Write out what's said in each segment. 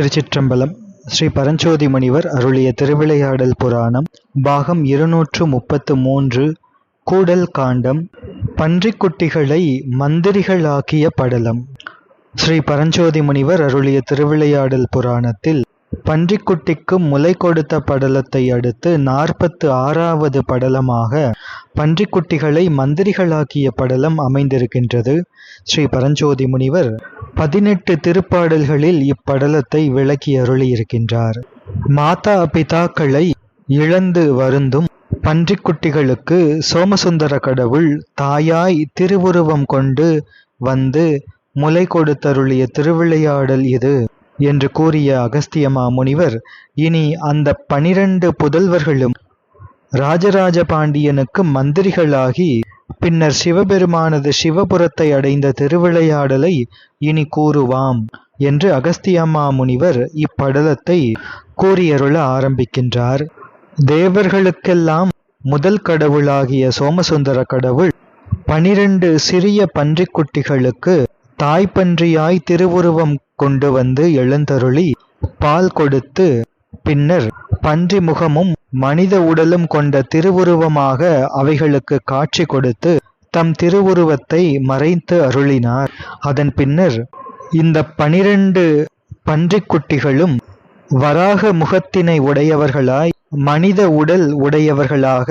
திருச்சிற்றம்பலம் ஸ்ரீ பரஞ்சோதி முனிவர் அருளிய திருவிளையாடல் புராணம் பாகம் இருநூற்று முப்பத்து மூன்று கூடல் காண்டம் பன்றிக்குட்டிகளை மந்திரிகளாக்கிய படலம். ஸ்ரீ பரஞ்சோதி முனிவர் அருளிய திருவிளையாடல் புராணத்தில் பன்றிக்குட்டிக்கு முலை கொடுத்த படலத்தை அடுத்து நாற்பத்து ஆறாவது படலமாக பன்றிக்குட்டிகளை மந்திரிகளாக்கிய படலம் அமைந்திருக்கின்றது. ஸ்ரீ பரஞ்சோதி முனிவர் பதினெட்டு திருப்பாடல்களில் இப்படலத்தை விளக்கி அருளியிருக்கின்றார். மாதா பிதாக்களை இழந்து வருந்தும் பன்றிக்குட்டிகளுக்கு சோமசுந்தர கடவுள் தாயாய் திருவுருவம் கொண்டு வந்து முலை கொடுத்தருளிய திருவிளையாடல் இது என்று கூறிய அகஸ்தியமா முனிவர் இனி அந்த பனிரண்டு புதல்வர்களும் ராஜராஜ பாண்டியனுக்கு மந்திரிகளாகி பின்னர் சிவபெருமானது சிவபுரத்தை அடைந்த திருவிளையாடலை இனி கூறுவாம் என்று அகஸ்தியம்மா முனிவர் இப்படலத்தை கூறியருள ஆரம்பிக்கின்றார். தேவர்களுக்கெல்லாம் முதல் கடவுளாகிய சோமசுந்தர கடவுள் பனிரெண்டு சிறிய பன்றிக்குட்டிகளுக்கு தாய்ப்பன்றியாய் திருவுருவம் கொண்டு வந்து எழுந்தருளி பால் கொடுத்து பின்னர் பன்றி முகமும் மனித உடலும் கொண்ட திருவுருவமாக அவைகளுக்கு காட்சி கொடுத்து தம் திருவுருவத்தை மறைத்து அருளினார். அதன் பின்னர் இந்த பனிரெண்டு பன்றிக்குட்டிகளும் வராக முகத்தினை உடையவர்களாய் மனித உடல் உடையவர்களாக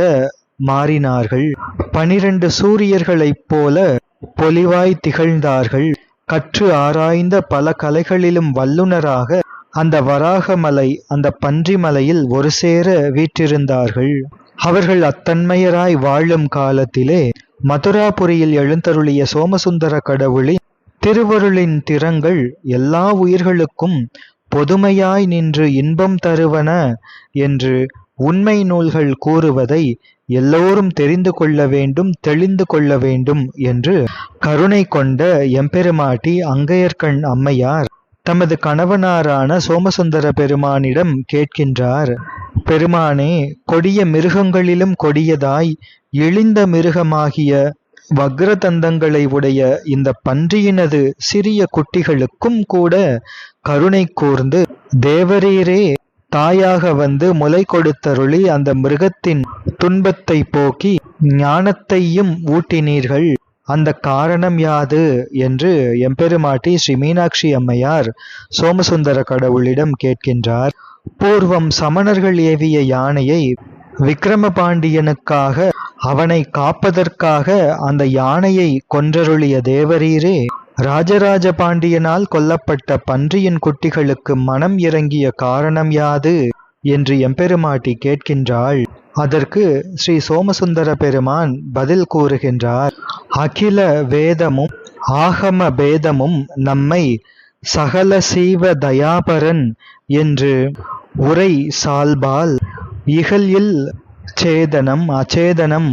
மாறினார்கள். பனிரெண்டு சூரியர்களைப் போல பொலிவாய் திகழ்ந்தார்கள். கற்று ஆராய்ந்த பல கலைகளிலும் வல்லுனராக அந்த வராகமலை அந்த பன்றிமலையில் ஒரு சேர வீற்றிருந்தார்கள். அவர்கள் அத்தன்மையராய் வாழும் காலத்திலே மதுராபுரியில் எழுந்தருளிய சோமசுந்தர கடவுளின் திருவருளின் திறங்கள் எல்லா உயிர்களுக்கும் பொதுமையாய் நின்று இன்பம் தருவன என்று உண்மை நூல்கள் கூறுவதை எல்லோரும் தெரிந்து கொள்ள வேண்டும் தெளிந்து கொள்ள வேண்டும் என்று கருணை கொண்ட எம்பெருமாட்டி அங்கையர்கண் அம்மையார் தமது கணவனாரான சோமசுந்தர பெருமானிடம் கேட்கின்றார் பெருமானே கொடிய மிருகங்களிலும் கொடியதாய் இழிந்த மிருகமாகிய வக்ரதந்தங்களை உடைய இந்த பன்றியினது சிறிய குட்டிகளுக்கும் கூட கருணை கூர்ந்து தேவரீரே தாயாக வந்து முலை கொடுத்தருளி அந்த மிருகத்தின் துன்பத்தை போக்கி ஞானத்தையும் ஊட்டினீர்கள். அந்த காரணம் யாது? என்று எம்பெருமாட்டி ஸ்ரீ மீனாட்சி அம்மையார் சோமசுந்தர கடவுளிடம் கேட்கின்றார். பூர்வம் சமணர்கள் ஏவிய யானையை விக்ரம பாண்டியனுக்காக அவனை காப்பதற்காக அந்த யானையை கொன்றருளிய தேவரீரே ராஜராஜ பாண்டியனால் கொல்லப்பட்ட பன்றியின் குட்டிகளுக்கு மனம் இறங்கிய காரணம் யாது? என்று எம்பெருமாட்டி கேட்கின்றாள். அதற்கு ஸ்ரீ சோமசுந்தர பெருமான் பதில் கூறுகின்றார். அகில வேதமும் ஆகம பேதமும் நம்மை சகல சீவ தயாபரன் என்று உரை சால்பால் இகழில் சேதனம் அச்சேதனம்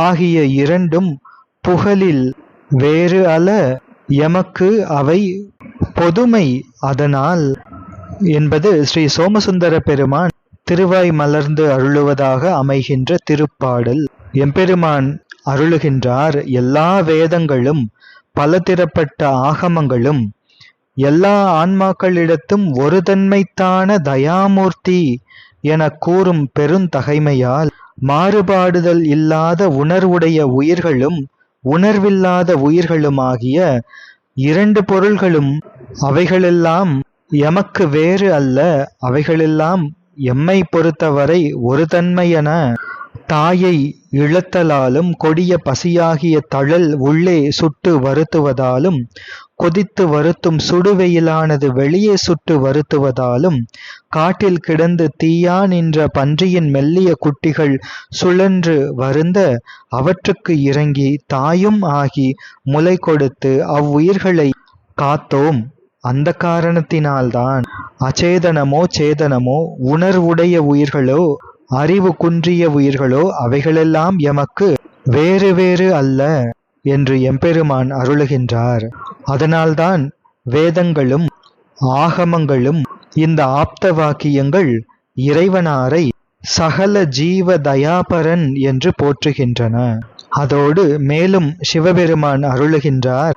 ஆகிய இரண்டும் புகழில் வேறு அல எமக்கு அவை பொதுமை அதனால் என்பது ஸ்ரீ சோமசுந்தர பெருமான் திருவாய் மலர்ந்து அருளுவதாக அமைகின்ற திருப்பாடல். எம்பெருமான் அருளுகின்றார். எல்லா வேதங்களும் பல திறப்பட்ட ஆகமங்களும் எல்லா ஆன்மாக்களிடத்தும் ஒரு தன்மைத்தான தயாமூர்த்தி என கூறும் பெருந்தகைமையால் மாறுபாடுதல் இல்லாத உணர்வுடைய உயிர்களும் உணர்வில்லாத உயிர்களுமாகிய இரண்டு பொருள்களும் அவைகளெல்லாம் எமக்கு வேறு அல்ல அவைகளெல்லாம் எம்மை பொறுத்தவரை ஒரு தன்மையென தாயை இழத்தலாலும் கொடிய பசியாகிய தழல் உள்ளே சுட்டு வருத்துவதாலும் கொதித்து வருத்தும் சுடுவெயிலானது வெளியே சுட்டு வருத்துவதாலும் காட்டில் கிடந்து தீயா நின்ற பன்றியின் மெல்லிய குட்டிகள் சுழன்று வருந்த அவற்றுக்கு இறங்கி தாயும் ஆகி முலை கொடுத்து அவ்வுயிர்களை காத்தோம். அந்த காரணத்தினால்தான். அச்சேதனமோ சேதனமோ உணர்வுடைய உயிர்களோ அறிவு குன்றிய உயிர்களோ அவைகளெல்லாம் எமக்கு வேறு வேறு அல்ல என்று எம்பெருமான் அருளுகின்றார். அதனால்தான் வேதங்களும் ஆகமங்களும் இந்த ஆப்த வாக்கியங்கள் இறைவனாரை சகல ஜீவ தயாபரன் என்று போற்றுகின்றன. அதோடு மேலும் சிவபெருமான் அருளுகின்றார்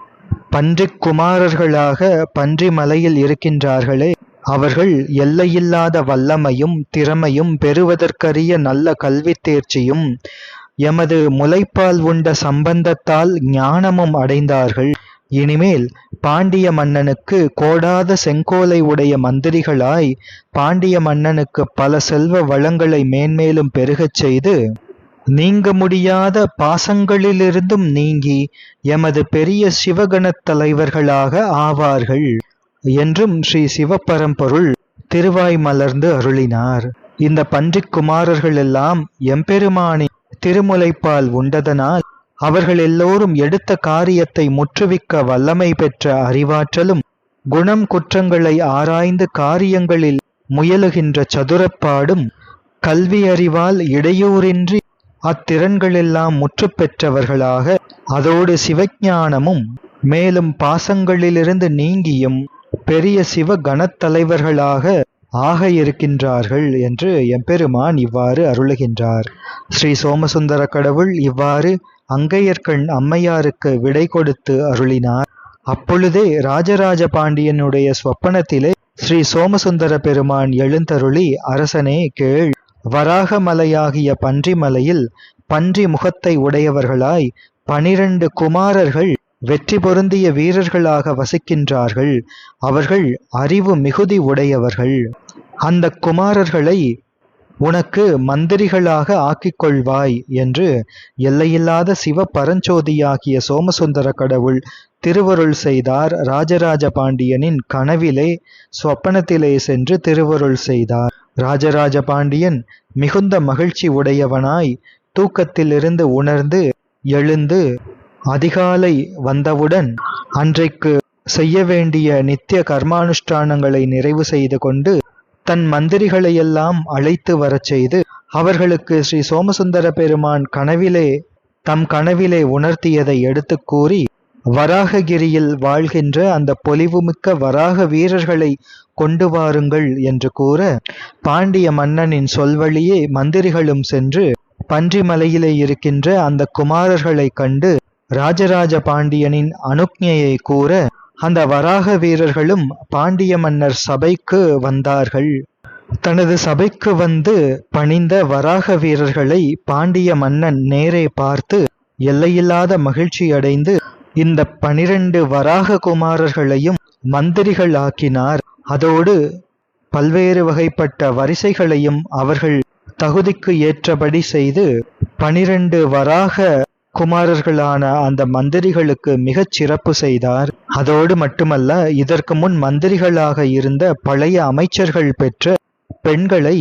பன்றிக் குமாரர்களாக பன்றி மலையில் இருக்கின்றார்களே அவர்கள் எல்லையில்லாத வல்லமையும் திறமையும் பெறுவதற்கரிய நல்ல கல்வித் தேர்ச்சியும் எமது முலைப்பால் உண்ட சம்பந்தத்தால் ஞானமும் அடைந்தார்கள். இனிமேல் பாண்டிய மன்னனுக்கு கோடாத செங்கோலை உடைய மந்திரிகளாய் பாண்டிய மன்னனுக்கு பல செல்வ வளங்களை மேன்மேலும் பெருகச் செய்து நீங்க முடியாத பாசங்களிலிருந்தும் நீங்கி எமது பெரிய சிவகணத் தலைவர்களாக ஆவார்கள். என்றும் ஸ்ரீ சிவபரம்பொருள் திருவாய் மலர்ந்து அருளினார். இந்த பன்றிக் குமாரர்கள் எல்லாம் எம்பெருமானின் திருமுலைப்பால் உண்டதனால் அவர்கள் எல்லோரும் எடுத்த காரியத்தை முற்றுவிக்க வல்லமை பெற்ற அறிவாற்றலும் குணம் குற்றங்களை ஆராய்ந்து காரியங்களில் முயலுகின்ற சதுரப்பாடும் கல்வி அறிவால் இடையூறின்றி அத்திறன்களெல்லாம் முற்று பெற்றவர்களாக அதோடு சிவஞானமும் மேலும் பாசங்களிலிருந்து நீங்கியும் பெரிய சிவ கணத்தலைவர்களாக ஆக இருக்கின்றார்கள் என்று எம்பெருமான் இவ்வாறு அருளுகின்றார். ஸ்ரீ சோமசுந்தர கடவுள் இவ்வாறு அங்கையர்கண் அம்மையாருக்கு விடை கொடுத்து அருளினார். அப்பொழுதே ராஜராஜ பாண்டியனுடைய சொப்பனத்திலே ஸ்ரீ சோமசுந்தர பெருமான் எழுந்தருளி அரசனே கேள். வராகமலையாகிய பன்றிமலையில் பன்றி முகத்தை உடையவர்களாய் பனிரண்டு குமாரர்கள் வெற்றி பொருந்திய வீரர்களாக வசிக்கின்றார்கள். அவர்கள் அறிவு மிகுதி உடையவர்கள். அந்த குமாரர்களை உனக்கு மந்திரிகளாக ஆக்கிக் கொள்வாய் என்று எல்லையில்லாத சிவ பரஞ்சோதியாகிய சோமசுந்தர கடவுள் திருவருள் செய்தார். ராஜராஜ பாண்டியனின் கனவிலே சொப்பனத்திலே சென்று திருவருள் செய்தார். ராஜராஜ பாண்டியன் மிகுந்த மகிழ்ச்சி உடையவனாய் தூக்கத்திலிருந்து உணர்ந்து எழுந்து அதிகாலை வந்தவுடன் அன்றைக்கு செய்ய வேண்டிய நித்திய கர்மானுஷ்டானங்களை நிறைவு செய்து கொண்டு தன் மந்திரிகளையெல்லாம் அழைத்து வரச் செய்து அவர்களுக்கு ஸ்ரீ சோமசுந்தர பெருமான் கனவிலே தம் கனவிலே உணர்த்தியதை எடுத்துக் கூறி வராககிரியில் வாழ்கின்ற அந்த பொலிவுமிக்க வராக வீரர்களை கொண்டு வாருங்கள் என்று கூற பாண்டிய மன்னனின் சொல்வழியே மந்திரிகளும் சென்று பன்றிமலையிலே இருக்கின்ற அந்த குமாரர்களை கண்டு ராஜராஜ பாண்டியனின் அனுக்ஞையை கூற அந்த வராக வீரர்களும் பாண்டிய மன்னர் சபைக்கு வந்தார்கள். தனது சபைக்கு வந்து பணிந்த வராக வீரர்களை பாண்டிய மன்னன் நேரே பார்த்து எல்லையில்லாத மகிழ்ச்சி அடைந்து இந்த பனிரெண்டு வராக குமாரர்களையும் மந்திரிகள் ஆக்கினார். அதோடு பல்வேறு வகைப்பட்ட வரிசைகளையும் அவர்கள் தகுதிக்கு ஏற்றபடி செய்து பனிரெண்டு வராக குமாரர்களான அந்த மந்திரிகளுக்கு மிகச் சிறப்பு செய்தார். அதோடு மட்டுமல்ல இதற்கு முன் மந்திரிகளாக இருந்த பழைய அமைச்சர்கள் பெற்ற பெண்களை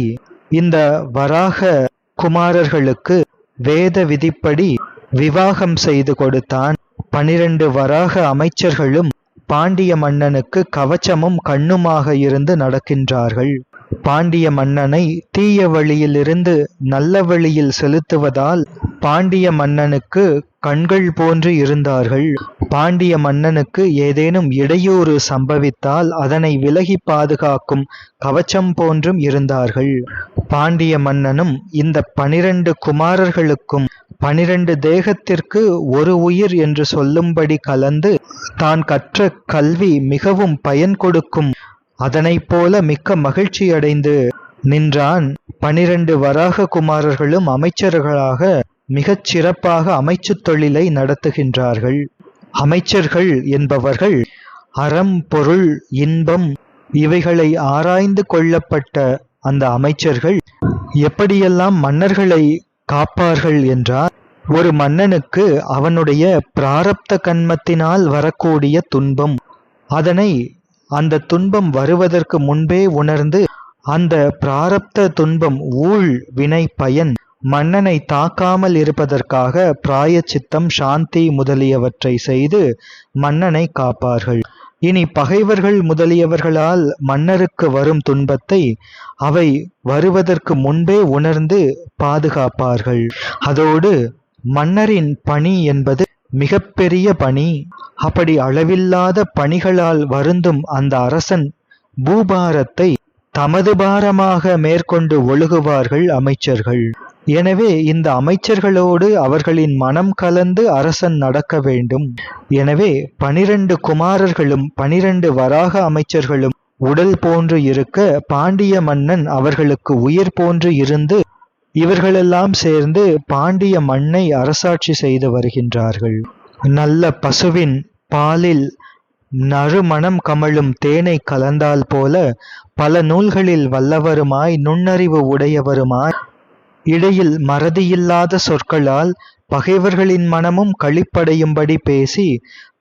இந்த வராக குமாரர்களுக்கு வேத விதிப்படி விவாகம் செய்து கொடுத்தான். பனிரெண்டு வராக அமைச்சர்களும் பாண்டிய மன்னனுக்கு கவச்சமும் கண்ணுமாக இருந்து நடக்கின்றார்கள். பாண்டிய மன்னனை தீய வழியிலிருந்து நல்ல வழியில் செலுத்துவதால் பாண்டிய மன்னனுக்கு கண்கள் போன்று இருந்தார்கள். பாண்டிய மன்னனுக்கு ஏதேனும் இடையூறு சம்பவித்தால் அதனை விலகி பாதுகாக்கும் கவச்சம் போன்றும் இருந்தார்கள். பாண்டிய மன்னனும் இந்த பனிரெண்டு குமாரர்களுக்கும் பனிரெண்டு தேகத்திற்கு ஒரு உயிர் என்று சொல்லும்படி கலந்து தான் கற்ற கல்வி மிகவும் பயன் கொடுக்கும் அதனைப் போல மிக்க மகிழ்ச்சியடைந்து நின்றான் பனிரெண்டு வராக குமாரர்களும் அமைச்சர்களாக மிகச் சிறப்பாக அமைச்சுத் தொழிலை நடத்துகின்றார்கள். அமைச்சர்கள் என்பவர்கள் அறம் பொருள் இன்பம் இவைகளை ஆராய்ந்து கொள்ளப்பட்ட அந்த அமைச்சர்கள் எப்படியெல்லாம் மன்னர்களை காப்பார்கள் என்றால் ஒரு மன்னனுக்கு அவனுடைய பிராரப்த கன்மத்தினால் வரக்கூடிய துன்பம் அதனை அந்த துன்பம் வருவதற்கு முன்பே உணர்ந்து அந்த பிராரப்த துன்பம் ஊழ் வினை பயன் மன்னனை தாக்காமல் இருப்பதற்காக பிராயச்சித்தம் சாந்தி முதலியவற்றை செய்து மன்னனை காப்பார்கள். இனி பகைவர்கள் முதலியவர்களால் மன்னருக்கு வரும் துன்பத்தை அவை வருவதற்கு முன்பே உணர்ந்து பாதுகாப்பார்கள். அதோடு மன்னரின் பணி என்பது மிகப்பெரிய பணி. அப்படி அளவில்லாத பணிகளால் வருந்தும் அந்த அரசன் பூபாரத்தை தமது பாரமாக மேற்கொண்டு ஒழுகுவார்கள் அமைச்சர்கள். எனவே இந்த அமைச்சர்களோடு அவர்களின் மனம் கலந்து அரசன் நடக்க வேண்டும். எனவே பனிரெண்டு குமாரர்களும் பனிரெண்டு வராக அமைச்சர்களும் உடல் போன்று இருக்க பாண்டிய மன்னன் அவர்களுக்கு உயிர் போன்று இருந்து இவர்களெல்லாம் சேர்ந்து பாண்டிய மண்ணை அரசாட்சி செய்து வருகின்றார்கள். நல்ல பசுவின் பாலில் நறுமணம் கமழும் தேனை கலந்தால் போல பல நூல்களில் வல்லவருமாய் நுண்ணறிவு உடையவருமாய் இடையில் மறதியில்லாத சொற்களால் பகைவர்களின் மனமும் களிப்படையும்படி பேசி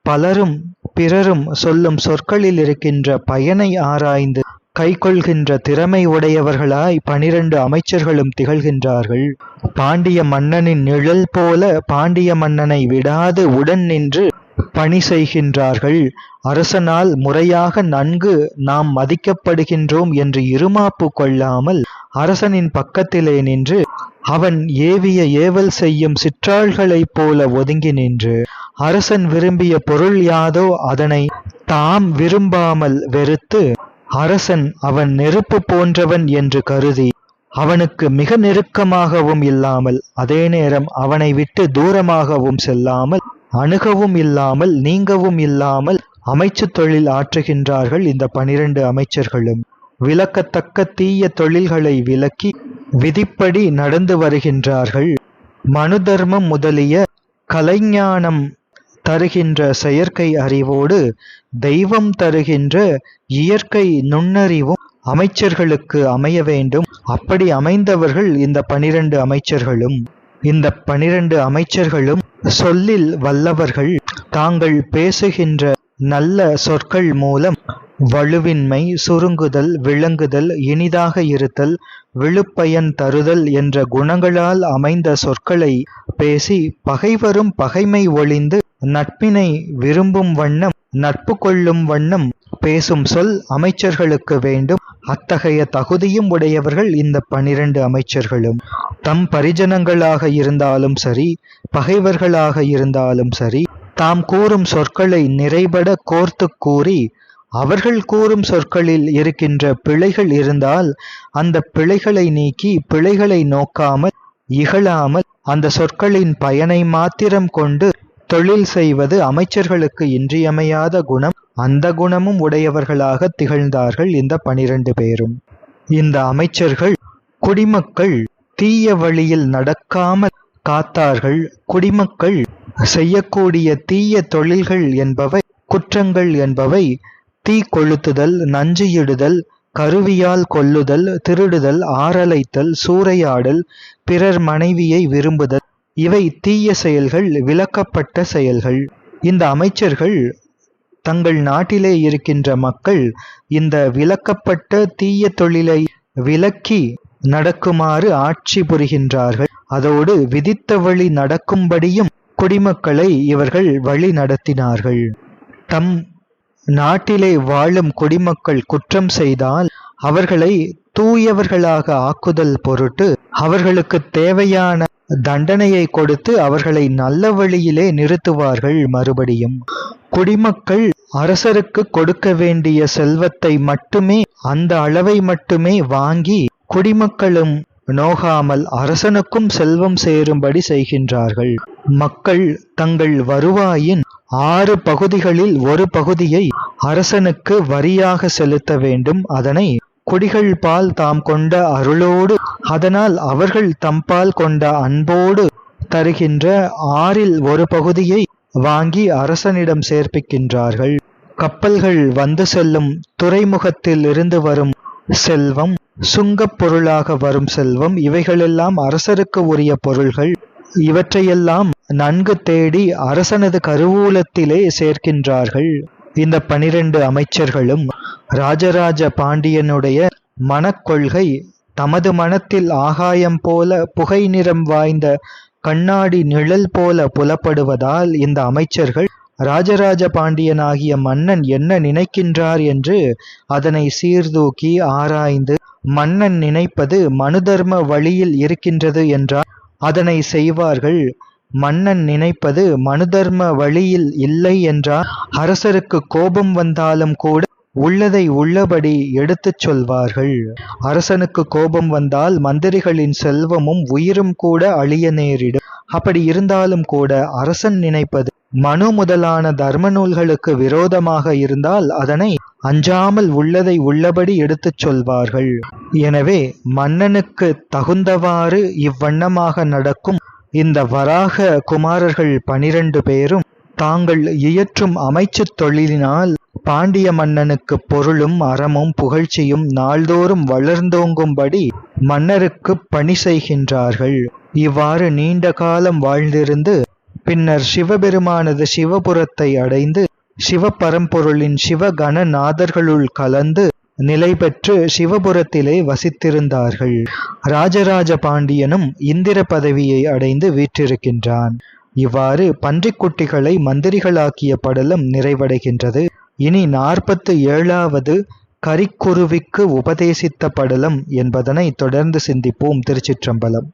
பலரும் பிறரும் சொல்லும் சொற்களில் இருக்கின்ற பயனை ஆராய்ந்து கைக்கொள்கின்ற திறமை உடையவர்களாய் பனிரெண்டு அமைச்சர்களும் திகழ்கின்றார்கள். பாண்டிய மன்னனின் நிழல் போல பாண்டிய மன்னனை விடாது உடன் நின்று பணி செய்கின்றார்கள். அரசனால் முறையாக நன்கு நாம் மதிக்கப்படுகின்றோம் என்று இருமாப்பு கொள்ளாமல் அரசனின் பக்கத்திலே நின்று அவன் ஏவிய ஏவல் செய்யும் சிற்றாள்களைப் போல ஒதுங்கி நின்று அரசன் விரும்பிய பொருள் யாதோ அதனை தாம் விரும்பாமல் வெறுத்து அரசன் அவன் நெருப்பு போன்றவன் என்று கருதி அவனுக்கு மிக நெருக்கமாகவும் இல்லாமல் அதே நேரம் அவனை விட்டு தூரமாகவும் செல்லாமல் அணுகவும் இல்லாமல் நீங்கவும் இல்லாமல் அமைச்சு தொழில் ஆற்றுகின்றார்கள் இந்த பனிரெண்டு அமைச்சர்களும். விளக்கத்தக்க தீய தொழில்களை விலக்கி விதிப்படி நடந்து வருகின்றார்கள். மனு தர்மம் முதலிய கலைஞானம் தருகின்ற செயற்கை அறிவோடு தெய்வம் தருகின்ற இயற்கை நுண்ணறிவும் அமைச்சர்களுக்கு அமைய வேண்டும். அப்படி அமைந்தவர்கள் இந்த பனிரெண்டு அமைச்சர்களும். இந்த பனிரெண்டு அமைச்சர்களும் சொல்லில் வல்லவர்கள். தாங்கள் பேசுகின்ற நல்ல சொற்கள் மூலம் வலுவின்மை சுருங்குதல் விளங்குதல் இனிதாக இருத்தல் விழுப்பயன் தருதல் என்ற குணங்களால் அமைந்த சொற்களை பேசி பகைவரும் பகைமை ஒளிந்து நட்பினை விரும்பும் வண்ணம் நட்பு கொள்ளும் வண்ணம் பேசும் சொல் அமைச்சர்களுக்கு வேண்டும். அத்தகைய தகுதியும் உடையவர்கள் இந்த பனிரெண்டு அமைச்சர்களும். தம் பரிஜனங்களாக இருந்தாலும் சரி பகைவர்களாக இருந்தாலும் சரி தாம் கூறும் சொற்களை நிறைபட கோர்த்து கூறி அவர்கள் கூறும் சொற்களில் இருக்கின்ற பிழைகள் இருந்தால் அந்த பிழைகளை நீக்கி பிழைகளை நோக்காமல் இகழாமல் அந்த சொற்களின் பயனை மாத்திரம் கொண்டு தொழில் செய்வது அமைச்சர்களுக்கு இன்றியமையாத குணம் அந்த குணமும் உடையவர்களாக திகழ்ந்தார்கள் இந்த பனிரெண்டு பேரும். இந்த அமைச்சர்கள் குடிமக்கள் தீய வழியில் நடக்காமல் காத்தார்கள். குடிமக்கள் செய்யக்கூடிய தீய தொழில்கள் என்பவை குற்றங்கள் என்பவை தீ கொளுத்துதல் நஞ்சியிடுதல் கருவியால் கொல்லுதல் திருடுதல் ஆரலைத்தல் சூறையாடல் பிறர் மனைவியை விரும்புதல் இவை தீய செயல்கள் விலக்கப்பட்ட செயல்கள். இந்த அமைச்சர்கள் தங்கள் நாட்டிலே இருக்கின்ற மக்கள் இந்த விலக்கப்பட்ட தீய தொழிலை விலக்கி நடக்குமாறு ஆட்சி புரிகின்றார்கள். அதோடு விதித்த வழி நடக்கும்படியும் குடிமக்களை இவர்கள் வழி நடத்தினார்கள். தம் நாட்டிலே வாழும் குடிமக்கள் குற்றம் செய்தால் அவர்களை தூயவர்களாக ஆக்குதல் பொருட்டு அவர்களுக்கு தேவையான தண்டனையை கொடுத்து அவர்களை நல்ல வழியிலே நிறுத்துவார்கள் மறுபடியும். குடிமக்கள் அரசருக்கு கொடுக்க வேண்டிய செல்வத்தை மட்டுமே அந்த அளவை மட்டுமே வாங்கி குடிமக்களும் நோகாமல் அரசனுக்கும் செல்வம் சேரும்படி செய்கின்றார்கள். மக்கள் தங்கள் வருவாயின் ஆறு பகுதிகளில் ஒரு பகுதியை அரசனுக்கு வரியாக செலுத்த வேண்டும். அதனை குடிகள் பால் தாம் கொண்ட அருளோடு அதனால் அவர்கள் தம்பால் கொண்ட அன்போடு தருகின்ற ஆறில் ஒரு பகுதியை வாங்கி அரசனிடம் சேர்ப்பிக்கின்றார்கள். கப்பல்கள் வந்து செல்லும் துறைமுகத்தில் இருந்து வரும் செல்வம் சுங்கப் பொருளாக வரும் செல்வம் இவைகளெல்லாம் அரசருக்கு உரிய பொருள்கள். இவற்றையெல்லாம் நன்கு தேடி அரசனது கருவூலத்திலே சேர்க்கின்றார்கள். இந்த பனிரெண்டு அமைச்சர்களும் ராஜராஜ பாண்டியனுடைய மனக்கொள்கை தமது மனத்தில் ஆகாயம் போல புகை நிறம் வாய்ந்த கண்ணாடி நிழல் போல புலப்படுவதால் இந்த அமைச்சர்கள் ராஜராஜ பாண்டியனாகிய மன்னன் என்ன நினைக்கின்றார் என்று அதனை சீர்தூக்கி ஆராய்ந்து மன்னன் நினைப்பது மனுதர்ம வழியில் இருக்கின்றது என்றால் அதனை செய்வார்கள் மன்னன் நினைப்பது மனுதர்ம வழியில் இல்லை என்றால் அரசருக்கு கோபம் வந்தாலும் கூட உள்ளதை உள்ளபடி எடுத்துச் சொல்வார்கள். அரசனுக்கு கோபம் வந்தால் மந்திரிகளின் செல்வமும் உயிரும் கூட அழிய நேரிடும். அப்படி இருந்தாலும் கூட அரசன் நினைப்பது மனு முதலான தர்ம நூல்களுக்கு விரோதமாக இருந்தால் அதனை அஞ்சாமல் உள்ளதை உள்ளபடி எடுத்துச் சொல்வார்கள். எனவே மன்னனுக்கு தகுந்தவாறு இவ்வண்ணமாக நடக்கும் இந்த வராக குமாரர்கள் பனிரெண்டு பேரும் தாங்கள் இயற்றும் அமைச்சுத் தொழிலினால் பாண்டிய மன்னனுக்கு பொருளும் அறமும் புகழ்ச்சியும் நாள்தோறும் வளர்ந்தோங்கும்படி மன்னருக்கு பணி செய்கின்றார்கள். இவ்வாறு நீண்ட காலம் வாழ்ந்திருந்து பின்னர் சிவபெருமானது சிவபுரத்தை அடைந்து சிவபரம்பொருளின் சிவகணநாதர்களுள் கலந்து நிலை பெற்று சிவபுரத்திலே வசித்திருந்தார்கள். ராஜராஜ பாண்டியனும் இந்திர பதவியை அடைந்து வீற்றிருக்கின்றான். இவ்வாறு பன்றிக்குட்டிகளை மந்திரிகளாக்கிய படலம் நிறைவடைகின்றது. இனி நாற்பத்து ஏழாவது கரிக்குருவிக்கு உபதேசித்த படலம் என்பதனை தொடர்ந்து சிந்திப்போம் திருச்சிற்றம்பலம்.